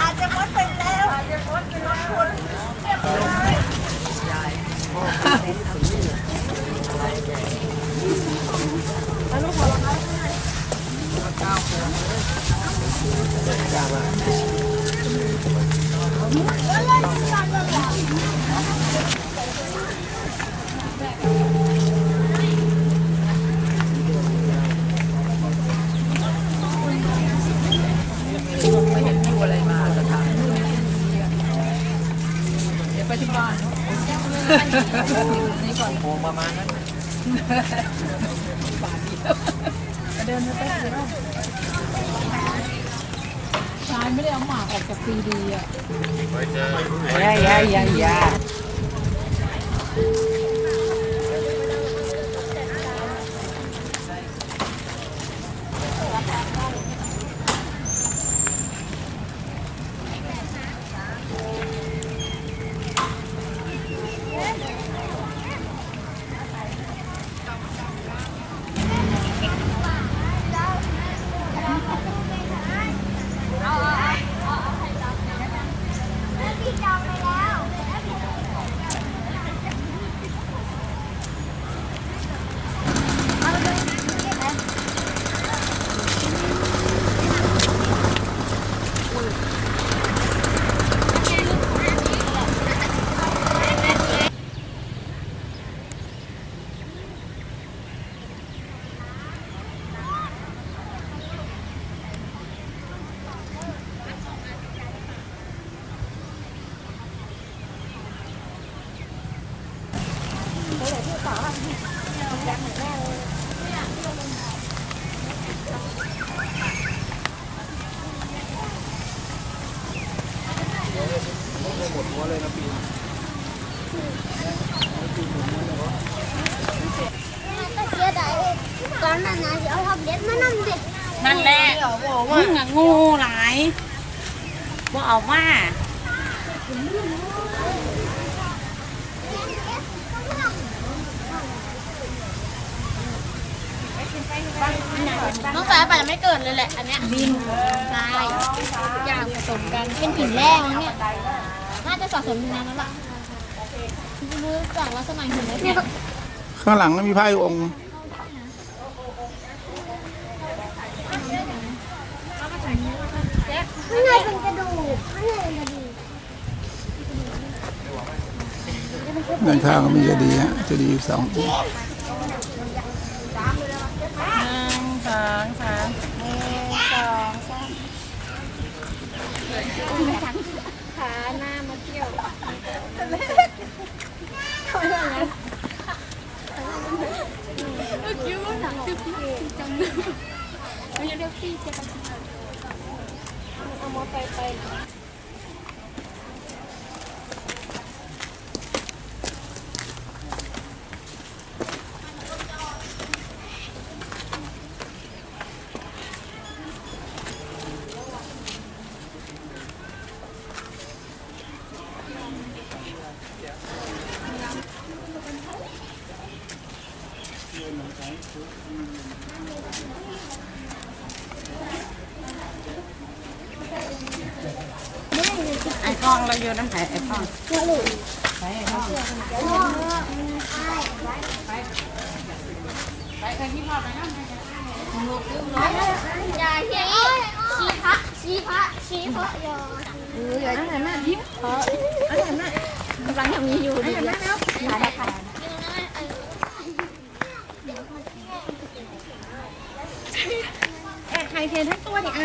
อาจจะมดไปแล้วอาจจะมดไปแล้วคุณ ไม่เห็นมีอะไรมาจะถามเดี๋ยวไปที่บ้าน นี่ก่อนโคงประมาณนั้นเดินไปแป๊บเดียวชายไม่ได้เอาหมากออกจากซีดีอะยายายายา นะสิเอาทับเด็ดมานำเด็กนั่นแหละมึงอะงูหลายว่เอามาน้องสายป่าจะไม่เกิดเลยแหละ อันเนี้ยบินใช่อย่างผสมกันเป็นหินแร่มั้งเนี่ยน่าจะสะสมอยู่นานแล้วล่ะรู้จากลักษณะหินแล้วเนี่ย ข้างหลังมีพระอีกองค์ ข้างในเป็นกระดูกข้างในเป็นกระดูกด้านข้างก็มีเจดีย์ฮะเจดีย์อยู่สององค์หนึ่งสองสามหนึ่งสองสามขาหน้ามาเที่ยวเอามาไปไปไもいっぱい。 ลองเราอยู่น้ำไผ่ไอ้ครที่พอไปงั้นอย่าชี้ชี้พระชี้พระชี้พระอย่าอันไหนแม่ยิ้มอันไหนแม่กำลังทำนี้อยู่ดีเลยแอบถ่ายเทนทั้งตัวดิไอ้